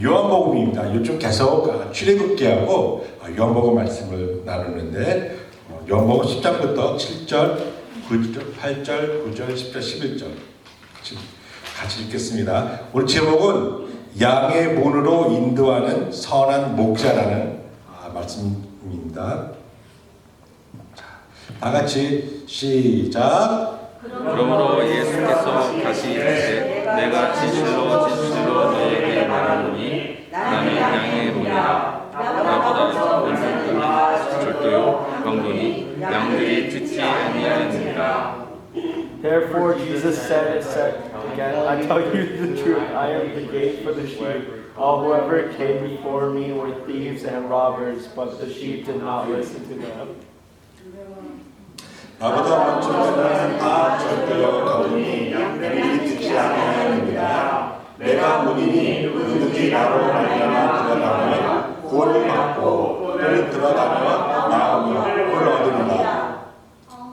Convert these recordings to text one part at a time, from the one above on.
요한복음입니다. 요즘 계속 아, 출애굽기하고 아, 요한복음 말씀을 나누는데 어, 요한복음 10장부터 7절, 9절, 8절, 9절, 10절, 11절 같이, 읽겠습니다. 오늘 제목은 양의 문으로 인도하는 선한 목자라는 아, 말씀입니다. 자, 다 같이 시작. 그러므로 예수께서 다시 이르시되 내가 진실로 진실로 너에 게 말하노니 나는 양의 문이라 나보다 먼저 분이 절도요 강도니 양들이 듣지 아니하느니라 Therefore Jesus said, said again, I tell you the truth, I am the gate for the sheep. All whoever came before me were thieves and robbers, but the sheep did not listen to them. 나보다 먼저 오는 다 절대로 가오니 양들이 듣지 아니하느니라 내가 문이니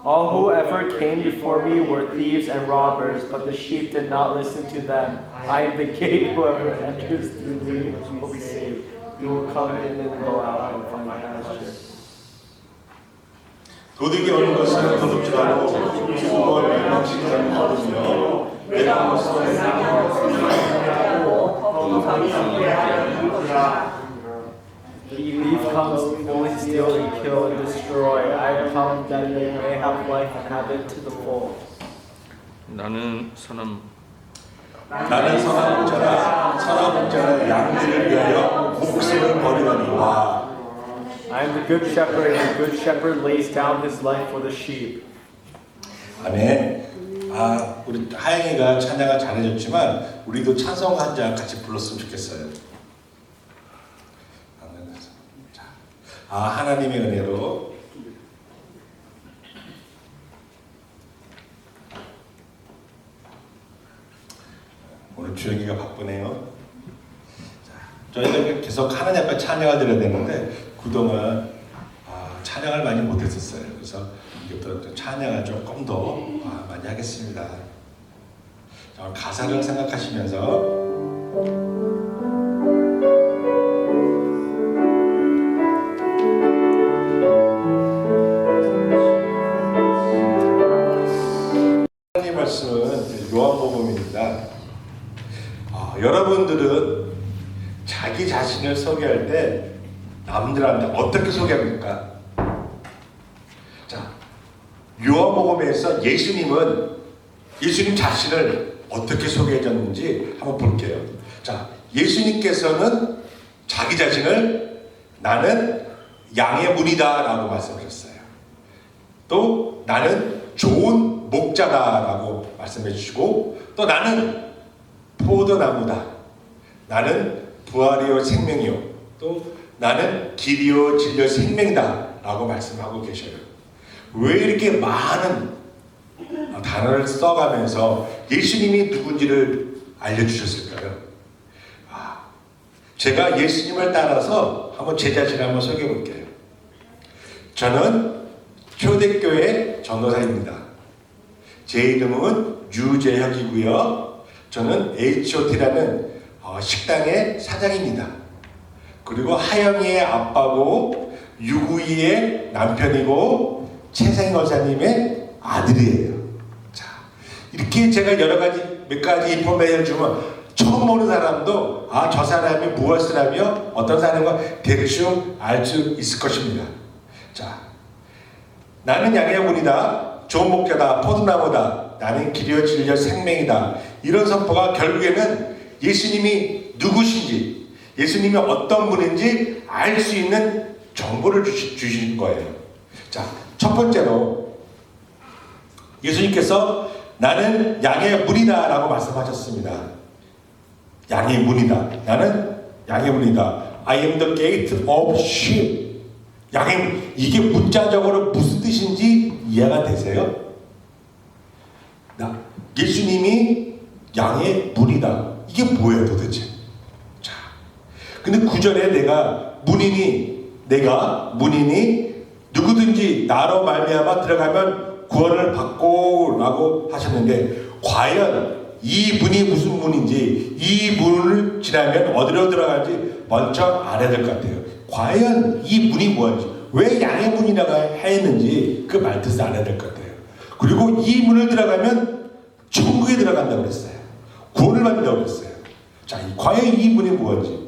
All who ever came before me were thieves and robbers, but the sheep did not listen to them. I am the gate, whoever enters through me will be saved. He will come in and go out and find pasture. 도둑이 오는 것은 도둑질하고 죽음을 멸망시키는 거든요 내가 무슨 The thief comes only to steal and kill and destroy. I have come that they may have life and have it to the full. 나는 선한 나는 선한 목자라 선한 목자는 양들을 위하여 목숨을 버리거니와 I am the good shepherd, and the good shepherd lays down his life for the sheep. 아멘. 아, 우리 하영이가 찬양을 잘해줬지만 우리도 찬송 한장 같이 불렀으면 좋겠어요. 아 하나님의 은혜로 오늘 주영이가 바쁘네요. 자, 저희가 계속 하나님 앞에 찬양을 드려야 되는데 그동안 아, 찬양을 많이 못했었어요. 그래서 또 찬양을 조금 더 아, 많이 하겠습니다. 가사를 생각하시면서 하나님 말씀은 요한복음입니다. 아, 여러분들은 자기 자신을 소개할 때 남들한테 어떻게 소개합니까? 자, 요한복음에서 예수님은 예수님 자신을 어떻게 소개해줬는지 한번 볼게요. 자, 예수님께서는 자기 자신을 나는 양의 문이다 라고 말씀하셨어요. 또 나는 좋은 목자다 라고 말씀해 주시고 또 나는 포도나무다. 나는 부활이요 생명이요. 또 나는 길이요 진리요 생명이다 라고 말씀하고 계셔요. 왜 이렇게 많은 단어를 써가면서 예수님이 누군지를 알려주셨을까요? 아, 제가 예수님을 따라서 한번 제 자신을 한번 소개해 볼게요. 저는 초대교회 전도사입니다. 제 이름은 유재혁이고요. 저는 H.O.T라는 어, 식당의 사장입니다. 그리고 하영이의 아빠고 유구이의 남편이고 최생 여사님의 아들이에요. 자, 이렇게 제가 여러 가지 몇 가지 인포메이션을 주면 처음 보는 사람도 아 저 사람이 무엇을 하며 어떤 사람과 대충 알 수 있을 것입니다. 자, 나는 양의 문이다. 좋은 목자다. 포도나무다. 나는 길이요 진리요 생명이다. 이런 선포가 결국에는 예수님이 누구신지, 예수님이 어떤 분인지 알 수 있는 정보를 주시, 주신 거예요. 자, 첫 번째로 예수님께서 나는 양의 문이다 라고 말씀하셨습니다. 양의 문이다. 나는 양의 문이다. I am the gate of sheep. 양의 이게 문자적으로 무슨 뜻인지 이해가 되세요? 나 예수님이 양의 문이다. 이게 뭐예요 도대체? 자, 근데 구절에 내가 문이니 내가 문이니 누구든지 나로 말미암아 들어가면 구원을 받고라고 하셨는데 과연 이 문이 무슨 문인지 이 문을 지나면 어디로 들어가는지 먼저 알아야 될 것 같아요. 과연 이 문이 뭔지 왜 양의 문이라고 했는지 그 말뜻을 알아야 될 것 같아요. 그리고 이 문을 들어가면 천국에 들어간다고 그랬어요. 구원을 받는다고 그랬어요. 자, 이- 과연 이 문이 뭔지.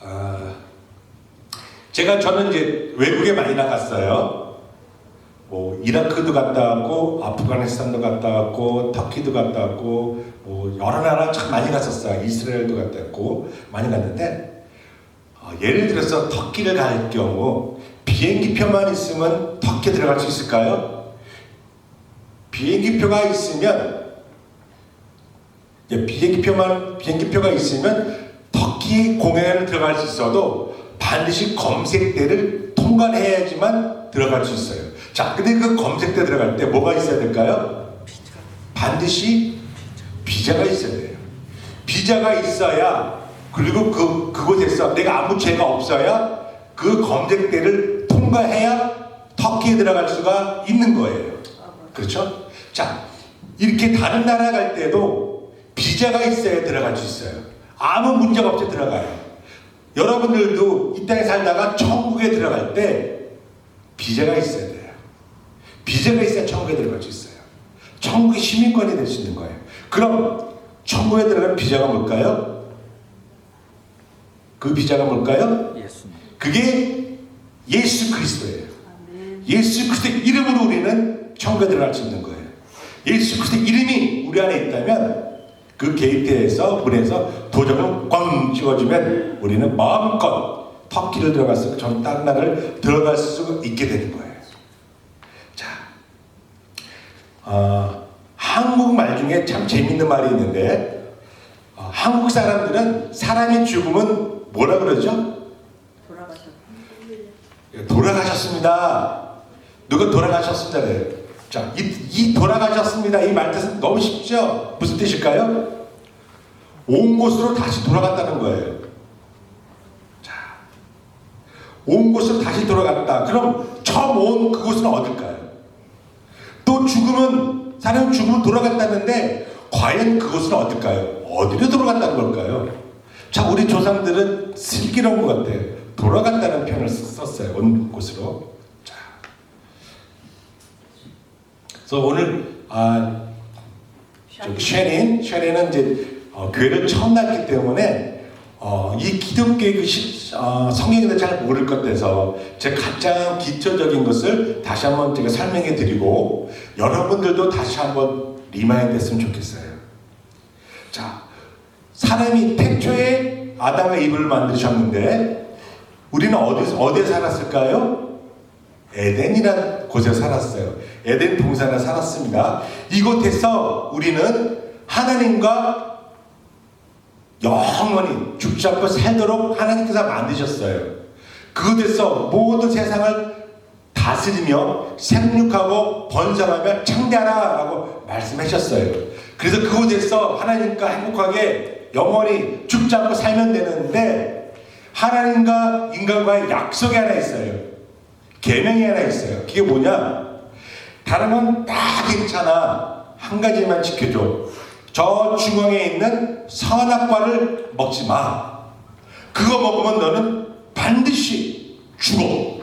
아, 제가 저는 이제 외국에 많이 나갔어요. 뭐 이라크도 갔다 왔고 아프가니스탄도 갔다 왔고 터키도 갔다 왔고 뭐 여러 나라 참 많이 갔었어요. 이스라엘도 갔다 왔고 많이 갔는데 어, 예를 들어서 터키를 갈 경우 비행기표만 있으면 터키 들어갈 수 있을까요? 비행기표가 있으면 예, 비행기표만 비행기표가 있으면 터키 공항에 들어갈 수 있어도 반드시 검색대를 통과해야지만 들어갈 수 있어요. 자, 근데 그 검색대 들어갈 때 뭐가 있어야 될까요? 반드시 비자가 있어야 돼요. 비자가 있어야 그리고 그 그곳에서 내가 아무 죄가 없어야 그 검색대를 통과해야 터키에 들어갈 수가 있는 거예요. 그렇죠? 자, 이렇게 다른 나라 갈 때도 비자가 있어야 들어갈 수 있어요. 아무 문제가 없이 들어가요. 여러분들도 이 땅에 살다가 천국에 들어갈 때 비자가 있어야 돼요. 비자가 있어야 천국에 들어갈 수 있어요. 천국의 시민권이 될 수 있는 거예요. 그럼 천국에 들어가는 비자가 뭘까요? 그 비자가 뭘까요? 예수님. 그게 예수 그리스도예요. 예수 그리스도의 이름으로 우리는 천국에 들어갈 수 있는 거예요. 예수 그리스도의 이름이 우리 안에 있다면 그 게이트에서 문에서 도장을 꽝 찍어주면 우리는 마음껏 터키를 들어가서 전 다른 나라를 들어갈 수 있게 되는 거예요. 자, 어, 한국말 중에 참 재밌는 말이 있는데 어, 한국 사람들은 사람이 죽으면 뭐라 그러죠? 돌아가셨습니다. 누가 돌아가셨습니다. 그래요. 자, 이, 이 돌아가셨습니다. 이 말 뜻은 너무 쉽죠? 무슨 뜻일까요? 온 곳으로 다시 돌아갔다는 거예요. 자, 온 곳으로 다시 돌아갔다. 그럼 처음 온 그곳은 어딜까요? 또 죽으면, 사람 죽으면 돌아갔다는데, 과연 그곳은 어딜까요? 어디로 돌아갔다는 걸까요? 자, 우리 조상들은 슬기로운 것 같아요. 돌아간다는 표현을 썼어요. 온 곳으로. 자. 그래서 오늘, 아, 쉐린, 쉐린은 이제 어, 교회를 처음 났기 때문에 어, 이 기독교의 그 시, 어, 성경에 잘 모를 것 같아서 제 가장 기초적인 것을 다시 한번 제가 설명해 드리고 여러분들도 다시 한번 리마인드 했으면 좋겠어요. 자, 사람이 태초에 아담과 이브를 만드셨는데 우리는 어디서 어디에 살았을까요? 에덴이라는 곳에 살았어요. 에덴 동산에 살았습니다. 이곳에서 우리는 하나님과 영원히 죽지 않고 살도록 하나님께서 만드셨어요. 그곳에서 모든 세상을 다스리며 생육하고 번성하며 창대하라라고 말씀하셨어요. 그래서 그곳에서 하나님과 행복하게 영원히 죽지 않고 살면 되는데 하나님과 인간과의 약속이 하나 있어요. 계명이 하나 있어요. 그게 뭐냐? 다른 건 다 괜찮아. 한 가지만 지켜줘. 저 중앙에 있는 선악과를 먹지 마. 그거 먹으면 너는 반드시 죽어.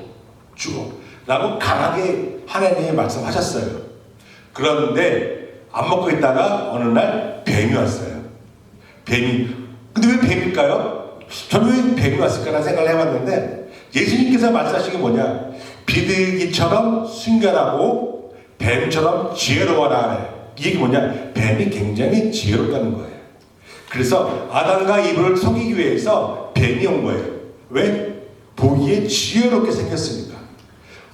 죽어. 라고 강하게 하나님이 말씀하셨어요. 그런데 안 먹고 있다가 어느 날 뱀이 왔어요. 뱀이. 근데 왜 뱀일까요? 저는 왜 뱀이 왔을까라는 생각을 해봤는데 예수님께서 말씀하신 게 뭐냐? 비둘기처럼 순결하고 뱀처럼 지혜로워라. 그래요. 이게 뭐냐? 뱀이 굉장히 지혜롭다는 거예요. 그래서 아담과 이브를 속이기 위해서 뱀이 온 거예요. 왜? 보기에 지혜롭게 생겼으니까.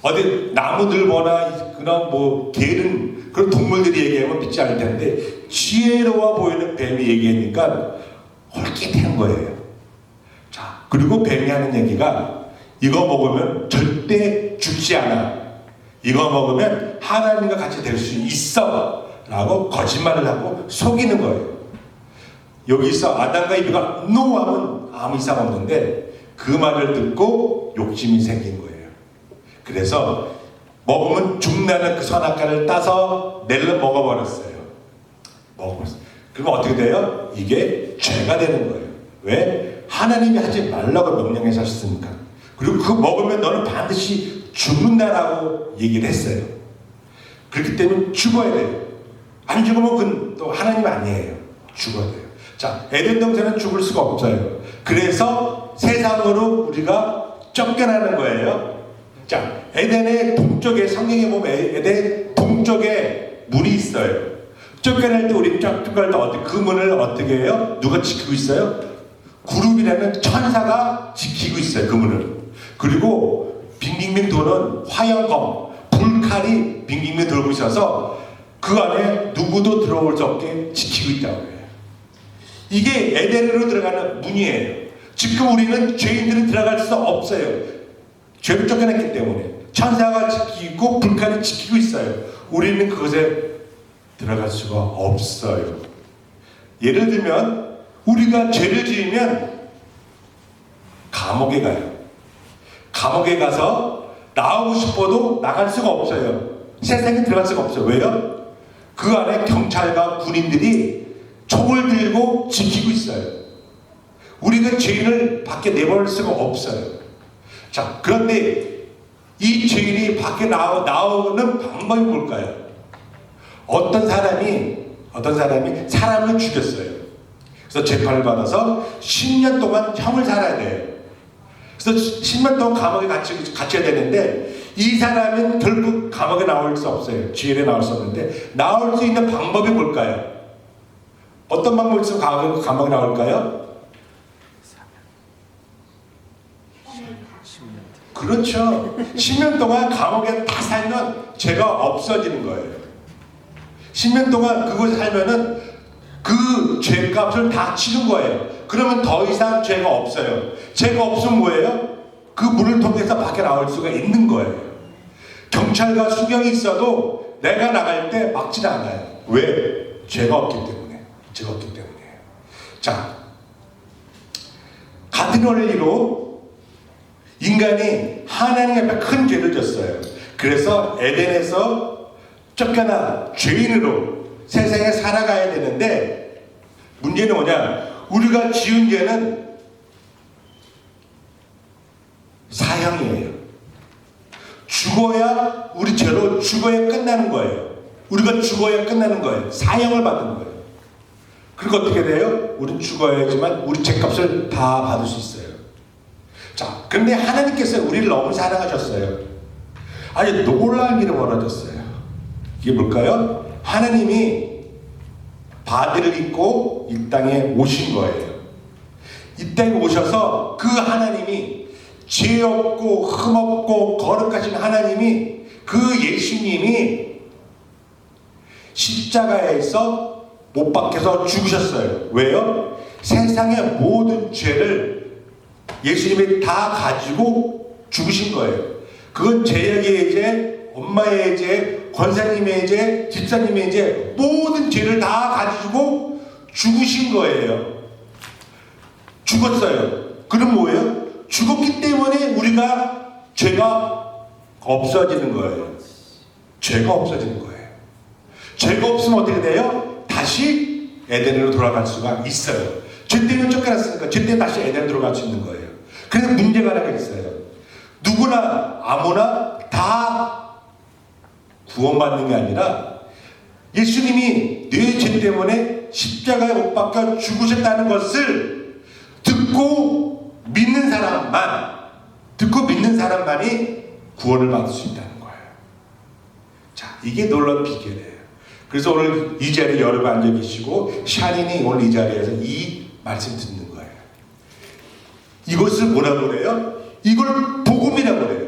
어디 나무들 보나 그런 뭐 개는 그런 동물들이 얘기하면 믿지 않을 텐데 지혜로워 보이는 뱀이 얘기하니까 홀깃한 거예요. 자 그리고 뱀이 하는 얘기가 이거 먹으면 절대 죽지 않아. 이거 먹으면 하나님과 같이 될 수 있어. 라고 거짓말을 하고 속이는 거예요. 여기서 아담과 이브가 노 하면 아무 이상 없는데 그 말을 듣고 욕심이 생긴 거예요. 그래서 먹으면 죽나는 그 선악과를 따서 낼러 먹어버렸어요. 먹어버렸어요. 그러면 어떻게 돼요? 이게 죄가 되는 거예요. 왜? 하나님이 하지 말라고 명령해서 하셨으니까. 그리고 그거 먹으면 너는 반드시 죽는다라고 얘기를 했어요. 그렇기 때문에 죽어야 돼요. 안 죽으면 그건 또 하나님 아니에요. 죽어야 돼요. 자, 에덴 동산은 죽을 수가 없어요. 그래서 세상으로 우리가 쫓겨나는 거예요. 자, 에덴의 동쪽에 성경에 보면 에- 에덴 동쪽에 문이 있어요. 쫓겨날 때 우리는 쫓겨날 때 어떻게 그 문을 어떻게 해요? 누가 지키고 있어요? 구름이라는 천사가 지키고 있어요. 그 문을. 그리고 빙빙빙 도는 화영검, 불칼이 빙빙빙 돌고 있어서 그 안에 누구도 들어올 수 없게 지키고 있다고 해요. 이게 에덴으로 들어가는 문이에요. 지금 우리는 죄인들은 들어갈 수 없어요. 죄를 쫓겨냈기 때문에 천사가 지키고 불칼이 지키고 있어요. 우리는 그것에 들어갈 수가 없어요. 예를 들면 우리가 죄를 지으면 감옥에 가요. 감옥에 가서 나오고 싶어도 나갈 수가 없어요. 세상에 들어갈 수가 없어요. 왜요? 그 안에 경찰과 군인들이 총을 들고 지키고 있어요. 우리가 죄인을 밖에 내보낼 수가 없어요. 자, 그런데 이 죄인이 밖에 나오, 나오는 방법이 뭘까요? 어떤 사람이, 어떤 사람이 사람을 죽였어요. 그래서 재판을 받아서 10년 동안 형을 살아야 돼요. 그래서 10년 동안 감옥에 갇혀야 되는데 이 사람은 결국 감옥에 나올 수 없어요. 지혜에 나올 수 없는데 나올 수 있는 방법이 뭘까요? 어떤 방법을 써서 감옥에, 감옥에 나올까요? 그렇죠. 10년 동안 감옥에 다 살면 죄가 없어지는 거예요. 10년 동안 그곳에 살면은 그 죄값을 다 치는 거예요. 그러면 더 이상 죄가 없어요. 죄가 없으면 뭐예요? 그 문을 통해서 밖에 나올 수가 있는 거예요. 경찰과 수경이 있어도 내가 나갈 때 막지는 않아요. 왜? 죄가 없기 때문에. 죄가 없기 때문에. 자, 같은 원리로 인간이 하나님 앞에 큰 죄를 졌어요. 그래서 에덴에서 쫓겨나 죄인으로 세상에 살아가야 되는데 문제는 뭐냐? 우리가 지은 죄는 사형이에요. 죽어야 우리 죄로 죽어야 끝나는 거예요. 우리가 죽어야 끝나는 거예요. 사형을 받는 거예요. 그리고 어떻게 돼요? 우리는 죽어야지만 우리 죄값을 다 받을 수 있어요. 자, 그런데 하나님께서 우리를 너무 사랑하셨어요. 아주 놀라운 일이 벌어졌어요. 이게 뭘까요? 하나님이 바디를 입고 이 땅에 오신 거예요. 이 땅에 오셔서 그 하나님이 죄 없고 흠 없고 거룩하신 하나님이 그 예수님이 십자가에서 못 박혀서 죽으셨어요. 왜요? 세상의 모든 죄를 예수님이 다 가지고 죽으신 거예요. 그건 제약의 죄, 엄마의 죄, 권사님의 죄, 집사님의 죄, 모든 죄를 다 가지고 죽으신 거예요. 죽었어요. 그럼 뭐예요? 죽었기 때문에 우리가 죄가 없어지는 거예요. 죄가 없어지는 거예요. 죄가 없으면 어떻게 돼요? 다시 에덴으로 돌아갈 수가 있어요. 죄 때문에 쫓겨났으니까 죄 때문에 다시 에덴으로 돌아갈 수 있는 거예요. 그래서 문제가 하나가 있어요. 누구나 아무나 다 구원받는 게 아니라 예수님이 내죄 때문에 십자가에 못 박혀 죽으셨다는 것을 듣고 믿는 사람만 듣고 믿는 사람만이 구원을 받을 수 있다는 거예요. 자, 이게 놀라운 비결이에요. 그래서 오늘 이 자리에 여러분 앉아 계시고 샤린이 오늘 이 자리에서 이 말씀 듣는 거예요. 이것을 뭐라고 그래요? 이걸 복음이라고 그래요.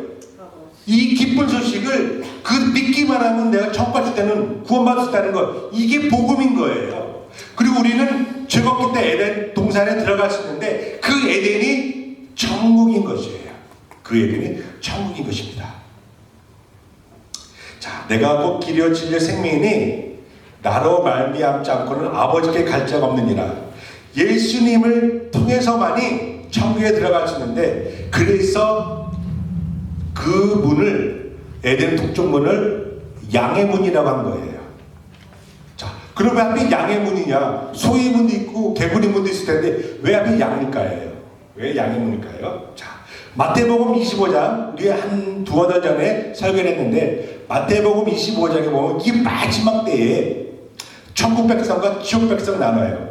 이 기쁜 소식을 그 믿기만 하면 내가 갔을 때는 구원받을 수 있다는 거 이게 복음인 거예요. 그리고 우리는 즐겁기 때 에덴 동산에 있는데 그 에덴이 천국인 것이에요. 그 에덴이 천국인 것입니다. 자, 내가 곧 길이요 진리요 생명이니 나로 말미암지 않고는 아버지께 갈 자가 없느니라. 예수님을 통해서만이 천국에 있는데 그래서 그 문을 에덴 동쪽 문을 양의 문이라고 한 거예요. 왜 하필 양의 문이냐? 소의 문도 있고 개구리 문도 있을 텐데 왜 하필 양일까요? 왜 양의 문일까요? 자, 마태복음 25장 우리 한 두어 달 전에 설교를 했는데 마태복음 25장에 보면 이 마지막 때에 천국 백성과 지옥 백성 나눠요.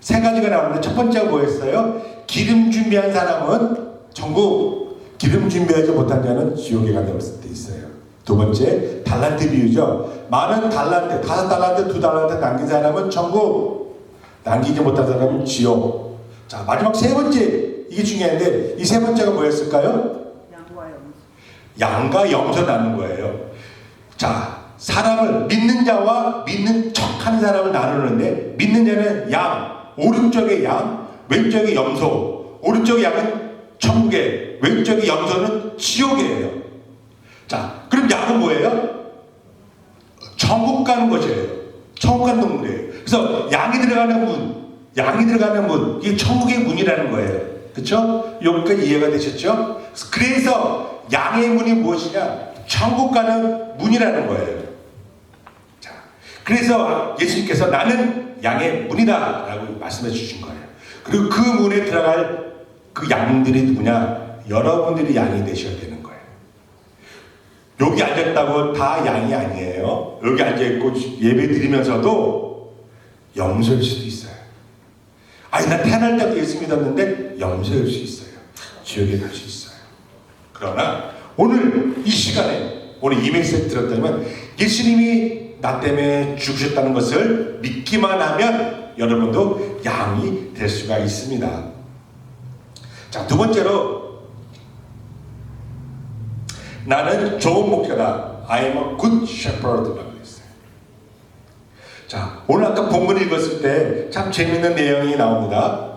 세 가지가 나오는데 첫 번째가 뭐였어요? 기름 준비한 사람은 천국, 기름 준비하지 못한 자는 지옥에 간다고 때 있어요. 두 번째 달란트 비유죠. 많은 달란트, 다섯 달란트, 두 달란트 남긴 사람은 천국, 남기지 못한 사람은 지옥. 자 마지막 세 번째 이게 중요한데 이 세 번째가 뭐였을까요? 양과 염소. 양과 염소 나눈 거예요. 자, 사람을 믿는 자와 믿는 척하는 사람을 나누는데 믿는 자는 양, 오른쪽에 양, 왼쪽에 염소. 오른쪽의 양은 천국에, 왼쪽의 염소는 지옥이에요. 자, 그럼 양은 뭐예요? 천국 가는 것이에요. 천국 가는 동물이에요. 그래서 양이 들어가는 문, 양이 들어가는 문, 이게 천국의 문이라는 거예요. 그렇죠? 여기까지 이해가 되셨죠? 그래서 양의 문이 무엇이냐? 천국 가는 문이라는 거예요. 자, 그래서 예수님께서 나는 양의 문이다라고 말씀해 주신 거예요. 그리고 그 문에 들어갈 그 양들이 누구냐? 여러분들이 양이 되셔야 거예요. 여기 앉았다고 다 양이 아니에요. 여기 앉아있고 예배 드리면서도 염소일 수도 있어요. 아니, 난 태어날 때도 예수 믿었는데 염소일 수 있어요. 지옥에 갈 수 있어요. 그러나 오늘 이 시간에 오늘 이 메시지 들었다면 예수님이 나 때문에 죽으셨다는 것을 믿기만 하면 여러분도 양이 될 수가 있습니다. 자, 두 번째로 나는 좋은 목자다. I am a good shepherd라고 했어요. 자, 오늘 아까 본문 읽었을 때 참 재밌는 내용이 나옵니다.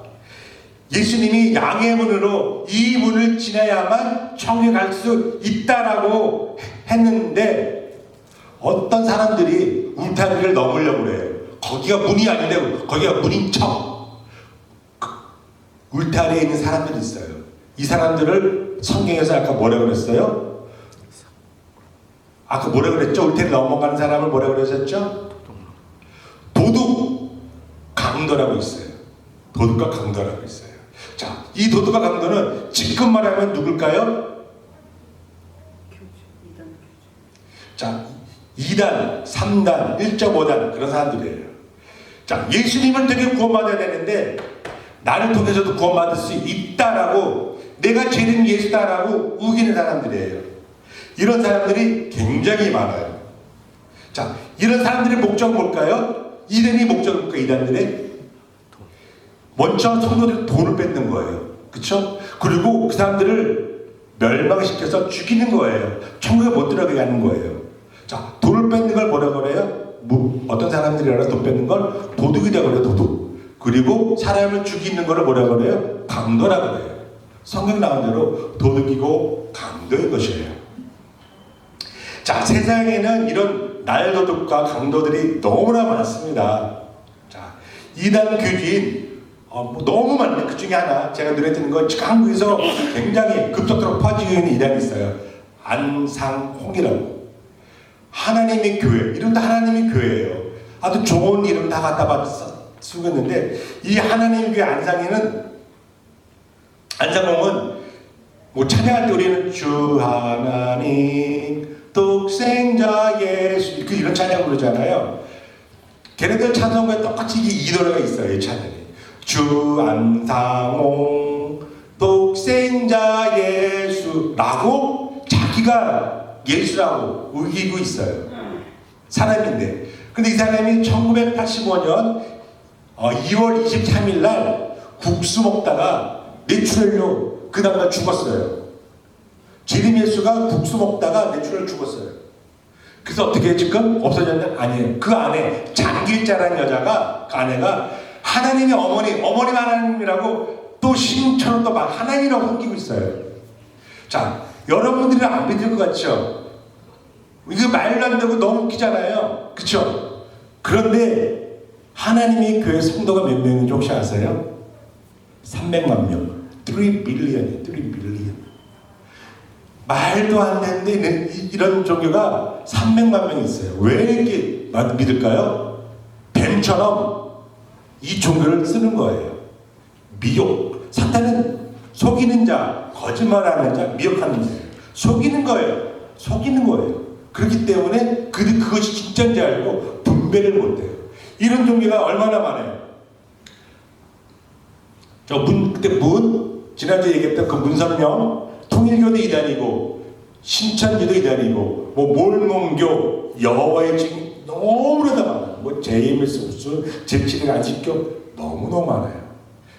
예수님이 양의 문으로 이 문을 지나야만 천국에 갈 수 있다라고 했는데 어떤 사람들이 울타리를 넘으려고 그래요. 거기가 문이 아닌데 거기가 문인 척. 그 울타리에 있는 사람들이 있어요. 이 사람들을 성경에서 아까 뭐라고 그랬어요? 아까 뭐라고 그랬죠? 울타리 넘어가는 사람을 뭐라고 그러셨죠? 도둑 강도라고 있어요. 도둑과 강도라고 있어요. 자, 이 도둑과 강도는 지금 말하면 누굴까요? 자, 2단, 3단, 1.5단 그런 사람들이에요. 자, 예수님을 통해 구원받아야 되는데 나를 통해서도 구원받을 수 있다라고 내가 죄는 예수다라고 우기는 사람들이에요. 이런 사람들이 굉장히 많아요. 자, 이런 사람들의 목적은 뭘까요? 이단이 목적일까 이단들의 먼저 성도들 돈을 뺏는 거예요. 그렇죠? 그리고 그 사람들을 멸망시켜서 죽이는 거예요. 천국에 못 들어가게 하는 거예요. 자, 돈을 뺏는 걸 뭐라 그래요? 뭐, 어떤 사람들이라 돈 뺏는 걸 도둑이라고 그래요, 도둑. 그리고 사람을 죽이는 거를 뭐라 그래요? 강도라 그래요. 성경 나온 대로 도둑이고 강도인 것이에요. 자, 세상에는 이런 날도둑과 강도들이 너무나 많습니다. 자, 이단 교주인 어, 뭐 너무 많네. 그 중에 하나 제가 눈에 띄는 건 한국에서 굉장히 급속도로 퍼지고 있는 이단이 있어요. 안상홍이라고. 하나님의 교회. 이름도 하나님의 교회예요. 아주 좋은 이름 다 갖다 봐 쓰고 있는데 이 하나님의 교회 안상이는 안상홍은 뭐 찬양할 때 우리는 주 하나님 독생자 예수 그 이런 찬양 부르잖아요. 걔네들 찬송가에 똑같이 이 노래가 있어요. 이 찬양이. 주 안상홍 독생자 예수라고 자기가 예수라고 우기고 있어요. 사람인데. 근데 이 사람이 1985년 2월 23일 날 국수 먹다가 뇌출혈로 그 다음날 죽었어요. 제림 예수가 국수 먹다가 뇌출혈 죽었어요. 그래서 어떻게 지금 없어졌냐? 아니에요. 그 안에 장길자라는 여자가 그 아내가 하나님의 어머니, 어머님 하나님이라고 또 신처럼 또 막 하나님이라고 섬기고 있어요. 자, 여러분들이 안 믿을 것 같죠? 이거 말도 안 되고 너무 웃기잖아요. 그쵸? 그런데 하나님의 교회 성도가 몇 명인지 혹시 아세요? 300만 명. 3 빌리언이에요. 3 빌리언. 말도 안 되는데 이- 이런 종교가 300만 명이 있어요. 왜 이렇게 믿을까요? 100만 뱀처럼 이 종교를 쓰는 거예요. 미혹. 사탄은 속이는 자, 거짓말하는 자, 미혹하는 자. 속이는 거예요. 속이는 거예요. 그렇기 때문에 그, 그것이 진짜인지 알고 분배를 못해요. 이런 종교가 얼마나 많아요. 저 문, 그때 문, 지난주에 얘기했던 그 문선명, 통일교도 이단이고, 신천지도 이단이고, 뭐 몰몬교, 여호와의 증인, 너무나도 많아요. 뭐 JMS 무슨 제7일 안식교, 너무너무 많아요.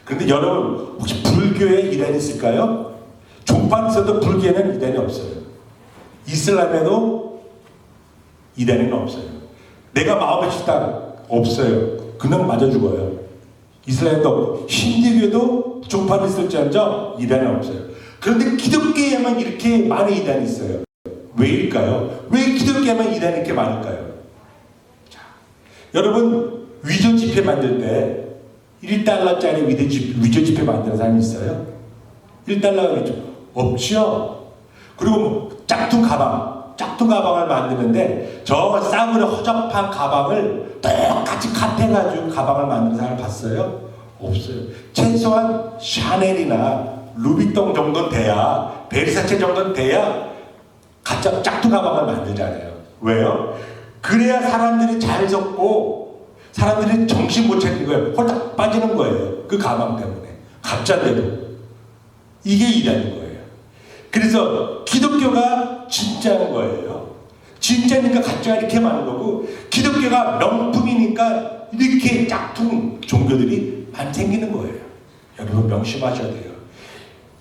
그런데 여러분, 혹시 불교에 이단이 있을까요? 종판에서도 불교에는 이단이 없어요. 이슬람에도 이단에는 없어요. 내가 마음에 싶다 없어요. 그냥 맞아 죽어요. 이슬람도 힌두교도 종판이 있을지언정 이단이 없어요. 그런데 기독교에만 이렇게 많은 이단이 있어요. 왜일까요? 왜 기독교에만 이단이 이렇게 많을까요? 자, 여러분 위조 지폐 만들 때 1달러짜리 위조 지폐, 위조 지폐 만드는 사람이 있어요? 1달러가 있죠? 없죠? 그리고 뭐 짝퉁 가방, 짝퉁 가방을 만드는데 저 싸구려 허접한 가방을 똑같이 컷해가지고 가방을 만드는 사람 봤어요? 없어요. 최소한 샤넬이나 루비통 정도는 돼야 베르사체 정도는 돼야 가짜 짝퉁 가방을 만들잖아요. 왜요? 그래야 사람들이 잘 섞고 사람들이 정신 못 차리는 거예요. 홀딱 빠지는 거예요. 그 가방 때문에. 가짜인데도. 이게 이라는 거예요. 그래서 기독교가 진짜인 거예요. 진짜니까 가짜가 이렇게 많은 거고 기독교가 명품이니까 이렇게 짝퉁 종교들이 많이 생기는 거예요. 여러분 명심하셔야 돼요.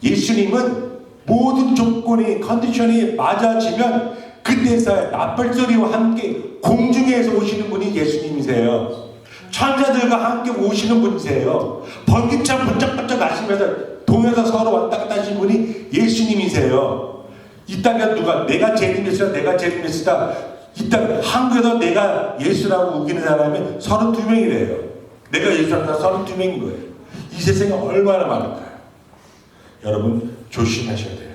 예수님은 모든 조건이 컨디션이 맞아지면 그때서야 나팔 소리와 함께 공중에서 오시는 분이 예수님이세요. 천사들과 함께 오시는 분이세요. 번개처럼 번쩍번쩍 나시면서 동에서 서로 왔다 갔다 하시는 분이 예수님이세요. 이 땅에 누가 내가 제일 예수다 내가 제일 예수다 이 땅 한국에서 내가 예수라고 우기는 사람이 32명이래요. 내가 예수라는 사람 32명인 거예요. 이 세상에 얼마나 많을까요? 여러분 조심하셔야 돼요.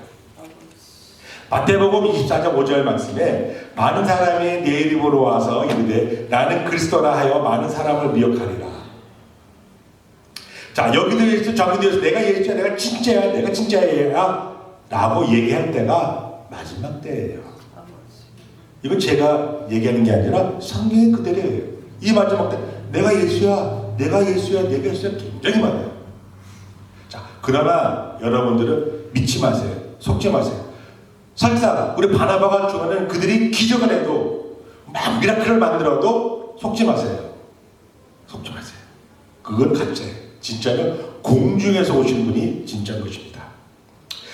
마태복음 24장 5절 말씀에 많은 사람이 내 이름으로 와서 이르되 나는 그리스도라 하여 많은 사람을 미혹하리라. 자 여기도 예수 저기도 예수 내가 예수야 내가 진짜야 내가 진짜야 라고 얘기할 때가 마지막 때예요. 이건 제가 얘기하는 게 아니라 성경이 그대로예요. 이 마지막 때 내가 예수야 내가 예수야 내가 예수야 굉장히 많아요. 자 그러나 여러분들은 믿지 마세요. 속지 마세요. 설사 우리 바나바가 좋아하는 그들이 기적을 해도 막 미라클을 만들어도 속지 마세요. 속지 마세요. 그건 가짜예요. 진짜는 공중에서 오신 분이 진짜인 것입니다.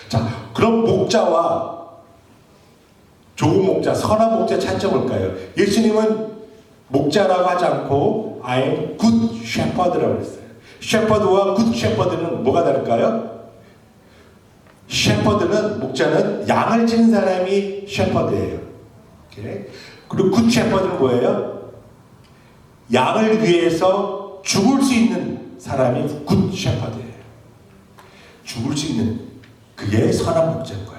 자, 그럼 목자와 좋은 목자, 선한 목자 뭘까요? 예수님은 목자라고 하지 않고 I am good shepherd라고 했어요. Shepherd와 good shepherd는 뭐가 다를까요? 셰퍼드는 목자는 양을 치는 사람이 셰퍼드예요. 그리고 굿 셰퍼드는 뭐예요? 양을 위해서 죽을 수 있는 사람이 굿 셰퍼드예요. 죽을 수 있는 그게 선한 목자인 거예요.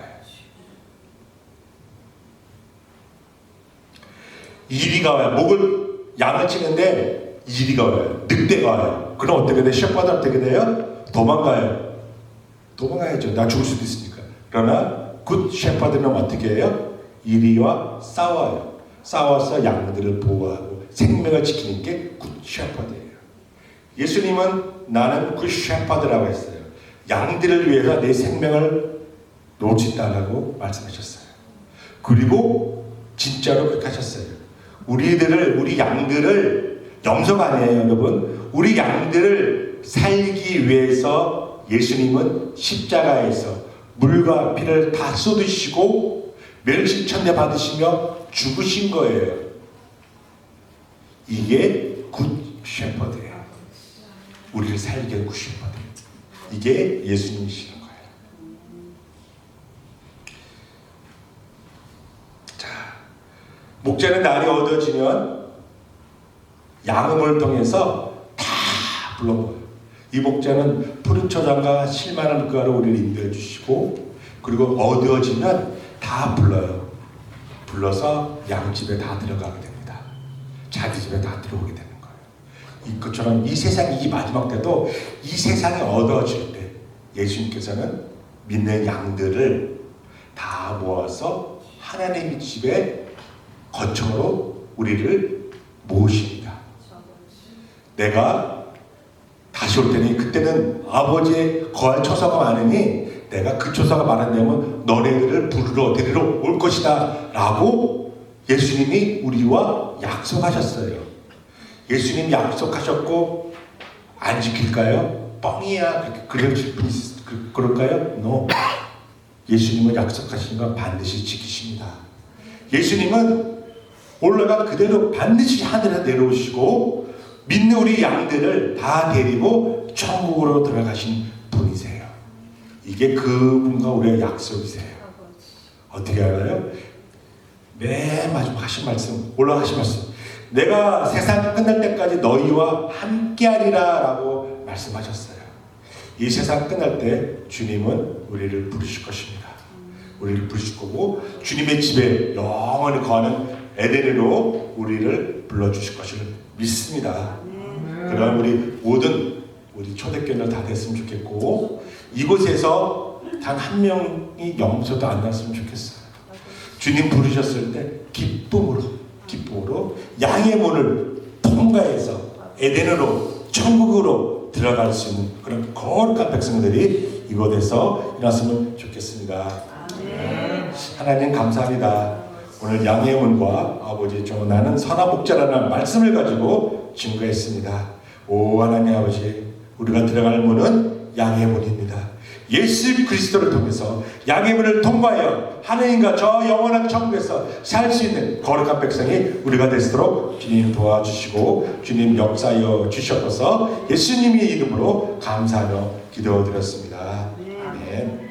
이리가 와요. 목을 양을 치는데 이리가 와요. 늑대가 와요. 그럼 어떻게 돼? 셰퍼드 어떻게 돼요? 도망가요. 도망가야죠. 나 죽을 수도 있으니까. 그러나 굿 셰퍼드는 어떻게 해요? 이리와 싸워요. 싸워서 양들을 보호하고 생명을 지키는 게 굿 셰퍼드예요. 예수님은 나는 굿 셰퍼드라고 했어요. 양들을 위해서 내 생명을 놓친다라고 말씀하셨어요. 그리고 진짜로 그렇게 하셨어요. 우리들을 우리 양들을 염소 아니에요, 여러분. 우리 양들을 살기 위해서 예수님은 십자가에서 물과 피를 다 쏟으시고 멸실천대 받으시며 죽으신 거예요. 이게 굿 셰퍼드예요. 우리를 살게 굿 셰퍼드. 이게 예수님이시는 거예요. 자, 목자는 날이 어두워지면 양음을 통해서 다 불러모여요. 이 목자는 푸른 초장과 실만한 물가로 우리를 인도해 주시고 그리고 어두워지면 다 불러요. 불러서 양집에 다 들어가게 됩니다. 자기 집에 다 들어오게 되는 거예요. 이 것처럼 이 세상이 이 마지막 때도 이 세상이 얻어질 때 예수님께서는 믿는 양들을 다 모아서 하나님의 집에 거처로 우리를 모으십니다. 내가 다시 올 때니 그때는 아버지의 거할 처소가 많으니 내가 그 처소가 많았냐면 너네들을 부르러 데리러 올 것이다 라고 예수님이 우리와 약속하셨어요. 예수님 약속하셨고 안 지킬까요? 뻥이야 그러실 그, 그럴까요? No. 예수님은 약속하신 건 반드시 지키십니다. 예수님은 올라가 그대로 반드시 하늘에 내려오시고 믿는 우리 양들을 다 데리고 천국으로 들어가신 분이세요. 이게 그분과 우리의 약속이세요. 어떻게 알아요? 맨 마지막 하신 말씀, 올라가신 말씀. 내가 세상 끝날 때까지 너희와 함께하리라 라고 말씀하셨어요. 이 세상 끝날 때 주님은 우리를 부르실 것입니다. 우리를 부르실 거고 주님의 집에 영원히 거하는 에덴으로 우리를 불러주실 것을 믿습니다. 그럼 우리 모든 우리 초대교회를 다 됐으면 좋겠고 이곳에서 단 한 명이 영서도 안 났으면 좋겠어요. 주님 부르셨을 때 기쁨으로 기쁨으로 양의 문을 통과해서 에덴으로 천국으로 들어갈 수 있는 그런 거룩한 백성들이 이곳에서 일어났으면 좋겠습니다. 하나님 감사합니다. 오늘 양의 문과 아버지 좀 나는 선한 목자라는 말씀을 가지고 증거했습니다. 오 하나님 아버지 우리가 들어갈 문은 양의 문입니다. 예수 그리스도를 통해서 양의 문을 통과하여 하나님과 저 영원한 천국에서 살 수 있는 거룩한 백성이 우리가 되도록 주님 도와주시고 주님 역사하여 주셔서 예수님의 이름으로 감사하며 기도드렸습니다. 아멘.